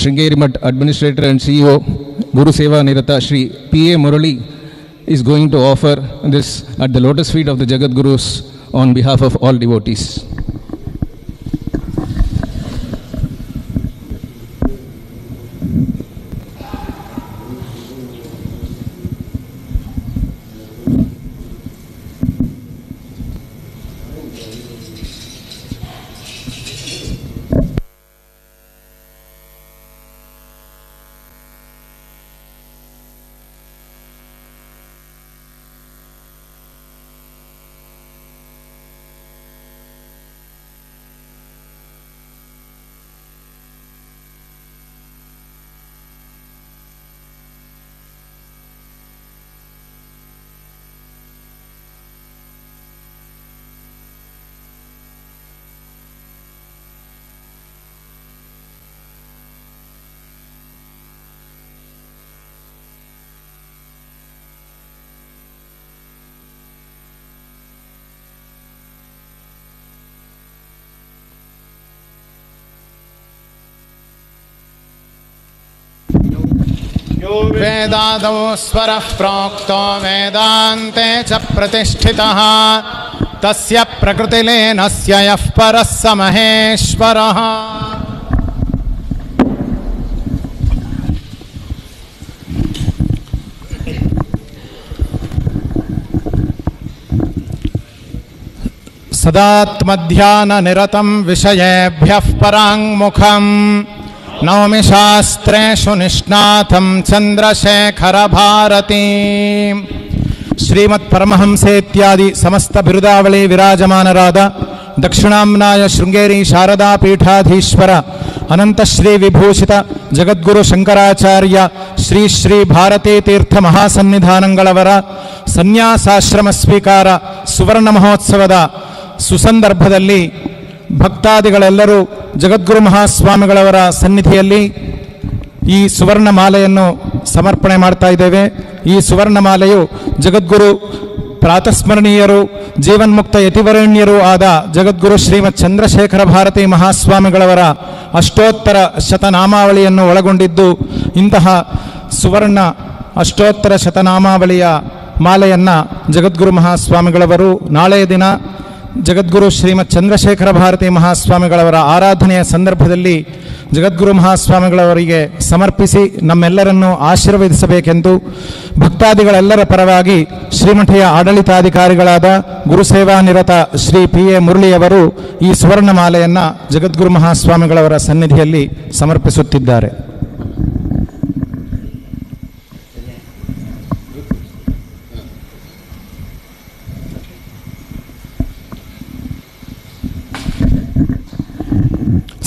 Sringeri Mutt Administrator and CEO, Guru Seva Nirata Shri P.A. Murali is going to offer this at the lotus feet of the Jagat Gurus on behalf of all devotees. वेदादौ स्वरः प्रोक्तो वेदान्ते च प्रतिष्ठितः। तस्य प्रकृतिलीनस्य यः परः स महेश्वरः। सदात्मध्याननिरतं विषयेभ्यः पराङ्मुखम्। नौमि शास्त्रेषु निष्णातं ಚಂದ್ರಶೇಖರಭಾರತೀ ಶ್ರೀಮತ್ಪರಮಹಂಸೆ ಇತ್ಯಾದಿ ಸಮಸ್ತ ಬಿರುದಾವಳಿ ವಿರಾಜಮಾನರಾದ ದಕ್ಷಿಣಾಂನಾಯ ಶೃಂಗೇರಿ ಶಾರದಾ ಪೀಠಾಧೀಶ್ವರ ಅನಂತ ಶ್ರೀ ವಿಭೂಷಿತ ಜಗದ್ಗುರು ಶಂಕರಾಚಾರ್ಯ ಶ್ರೀ ಶ್ರೀ ಭಾರತೀ ತೀರ್ಥ ಮಹಾಸನ್ನಿಧಾನಗಳವರ ಸನ್ಯಾಸಾಶ್ರಮ ಸ್ವೀಕಾರ ಸುವರ್ಣ ಮಹೋತ್ಸವದ ಸುಸಂದರ್ಭದಲ್ಲಿ ಭಕ್ತಾದಿಗಳೆಲ್ಲರೂ ಜಗದ್ಗುರು ಮಹಾಸ್ವಾಮಿಗಳವರ ಸನ್ನಿಧಿಯಲ್ಲಿ ಈ ಸುವರ್ಣ ಮಾಲೆಯನ್ನು ಸಮರ್ಪಣೆ ಮಾಡ್ತಾ ಇದ್ದೇವೆ. ಈ ಸುವರ್ಣ ಮಾಲೆಯು ಜಗದ್ಗುರು ಪ್ರಾತಸ್ಮರಣೀಯರು, ಜೀವನ್ಮುಕ್ತ ಯತಿವರಣ್ಯರು ಆದ ಜಗದ್ಗುರು ಶ್ರೀಮತ್ ಚಂದ್ರಶೇಖರ ಭಾರತಿ ಮಹಾಸ್ವಾಮಿಗಳವರ ಅಷ್ಟೋತ್ತರ ಶತನಾಮಾವಳಿಯನ್ನು ಒಳಗೊಂಡಿದ್ದು, ಇಂತಹ ಸುವರ್ಣ ಅಷ್ಟೋತ್ತರ ಶತನಾಮಾವಳಿಯ ಮಾಲೆಯನ್ನು ಜಗದ್ಗುರು ಮಹಾಸ್ವಾಮಿಗಳವರು ನಾಳೆಯ ದಿನ ಜಗದ್ಗುರು ಶ್ರೀಮತ್ ಚಂದ್ರಶೇಖರ ಭಾರತಿ ಮಹಾಸ್ವಾಮಿಗಳವರ ಆರಾಧನೆಯ ಸಂದರ್ಭದಲ್ಲಿ ಜಗದ್ಗುರು ಮಹಾಸ್ವಾಮಿಗಳವರಿಗೆ ಸಮರ್ಪಿಸಿ ನಮ್ಮೆಲ್ಲರನ್ನು ಆಶೀರ್ವದಿಸಬೇಕೆಂದು ಭಕ್ತಾದಿಗಳೆಲ್ಲರ ಪರವಾಗಿ ಶ್ರೀಮಠೆಯ ಆಡಳಿತಾಧಿಕಾರಿಗಳಾದ ಗುರುಸೇವಾನಿರತ ಶ್ರೀ ಪಿ ಎ ಮುರಳಿಯವರು ಈ ಸುವರ್ಣಮಾಲೆಯನ್ನು ಜಗದ್ಗುರು ಮಹಾಸ್ವಾಮಿಗಳವರ ಸನ್ನಿಧಿಯಲ್ಲಿ ಸಮರ್ಪಿಸುತ್ತಿದ್ದಾರೆ.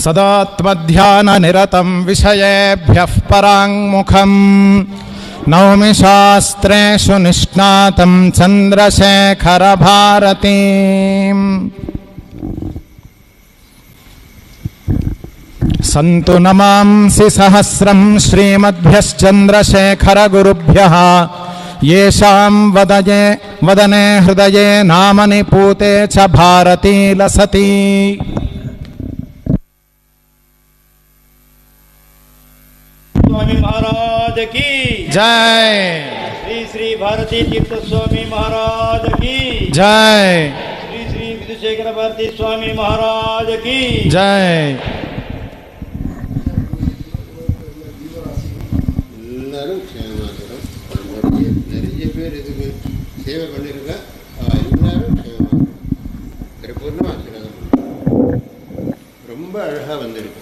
सदात्मध्याननिरतं विषयेभ्यः पराङ्मुखम् नौमि शास्त्रेषु निष्णातं चन्द्रशेखरभारतीम्। सन्तु नमांसि सहस्रं श्रीमद्भ्यश्चन्द्रशेखरगुरुभ्यः। येषां वदये वदने हृदये नामनि पूते च भारती लसति स्वामी महाराज की जय श्री श्री भारती तीर्थ स्वामी महाराज की जय श्री श्री विधुशेखर भारती स्वामी महाराज की जय எல்லாரும் க்ஷேமாகணும் நிறைய நிறைய பேர் இதுக்கு சேவை பண்ணிருக்க அவ எல்லாரும் க்ஷேமாகணும் பரிபூர்ண ஆசீர்வாதம் பண்ணுங்க. ரொம்ப அழகாக வந்திருக்கு